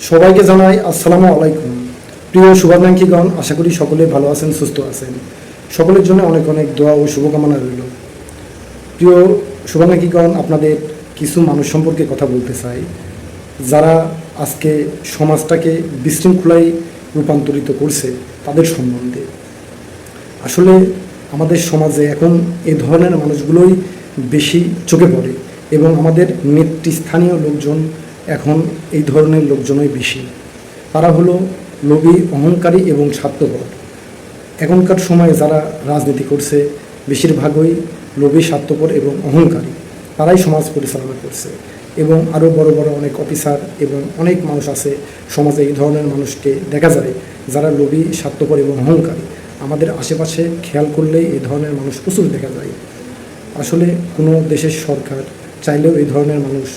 সবাইকে জানাই আসসালামু আলাইকুম। প্রিয় শুভাকাঙ্ক্ষীগণ, আশা করি সকলে ভালো আছেন, সুস্থ আছেন। সকলের জন্য অনেক অনেক দোয়া ও শুভকামনা রইল। প্রিয় শুভাকাঙ্ক্ষীগণ, আপনাদের কিছু মানুষ সম্পর্কে কথা বলতে চাই। যারা আজকে সমাজটাকে বিশৃঙ্খলায় রূপান্তরিত করছে, তাদের সম্বন্ধে। আসলে আমাদের সমাজে এখন এ ধরনের মানুষগুলোই বেশি চোখে পড়ে এবং আমাদের নেতৃস্থানীয় লোকজন এখন এই ধরনের লোকজনই বেশি। তারা হলো লোভী, অহংকারী এবং স্বার্থপর। এখনকার সময়ে যারা রাজনীতি করছে, বেশিরভাগই লোভী, স্বার্থপর এবং অহংকারী। তারাই সমাজ পরিচালনা করছে এবং আরও বড় বড় অনেক অফিসার এবং অনেক মানুষ আছে সমাজে এই ধরনের মানুষকে দেখা যায় যারা লোভী, স্বার্থপর এবং অহংকারী। আমাদের আশেপাশে খেয়াল করলেই এই ধরনের মানুষ প্রচুর দেখা যায়। আসলে কোনো দেশের সরকার চাইলেও এই ধরনের মানুষ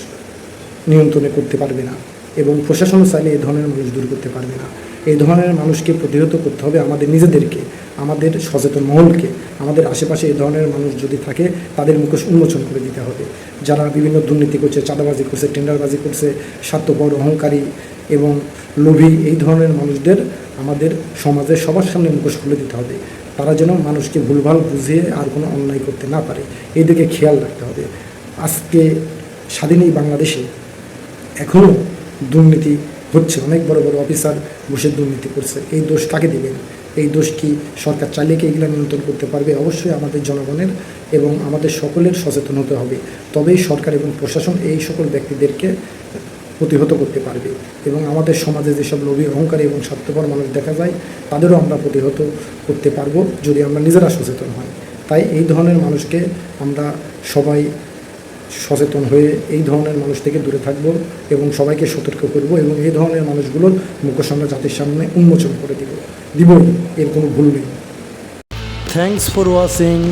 নিয়ন্ত্রণে করতে পারবে না এবং প্রশাসন চাইলে এই ধরনের মানুষ দূর করতে পারবে না। এই ধরনের মানুষকে প্রতিহত করতে হবে আমাদের নিজেদেরকে, আমাদের সচেতন মহলকে, আমাদের আশেপাশে এই ধরনের মানুষ যদি থাকে, তাদের মুখোশ উন্মোচন করে দিতে হবে। যারা বিভিন্ন দুর্নীতি করছে, চাঁদাবাজি করছে, টেন্ডারবাজি করছে, স্বার্থপর, অহংকারী এবং লোভী, এই ধরনের মানুষদের আমাদের সমাজের সবার সামনে মুখোশ খুলে দিতে হবে। তারা যেন মানুষকে ভুলভাল বুঝিয়ে আর কোনো অন্যায় করতে না পারে। এই দিকে খেয়াল রাখতে হবে। আজকে স্বাধীন এই বাংলাদেশে এখনও দুর্নীতি হচ্ছে। অনেক বড় বড় অফিসার বসে দুর্নীতি করছে। এই দোষ কাকে দেবেন? এই দোষ কি সরকার চাইলে কি এগুলো নিয়ন্ত্রণ করতে পারবে? অবশ্যই আমাদের জনগণের এবং আমাদের সকলের সচেতন হতে হবে। তবেই সরকার এবং প্রশাসন এই সকল ব্যক্তিদেরকে প্রতিহত করতে পারবে এবং আমাদের সমাজে যেসব লোভী, অহংকারী এবং স্বার্থপর মানুষ দেখা যায়, তাদেরও আমরা প্রতিহত করতে পারব যদি আমরা নিজেরা সচেতন হয় তাই এই ধরনের মানুষকে আমরা সবাই সচেতন হয়ে এই ধরনের মানুষ থেকে দূরে থাকব এবং সবাইকে সতর্ক করব এবং এই ধরনের মানুষগুলোর মুখোশ আমরা জাতির সামনে উন্মোচন করে দিব দিবই এর কোনো ভুল নেই থ্যাংকস ফর watching.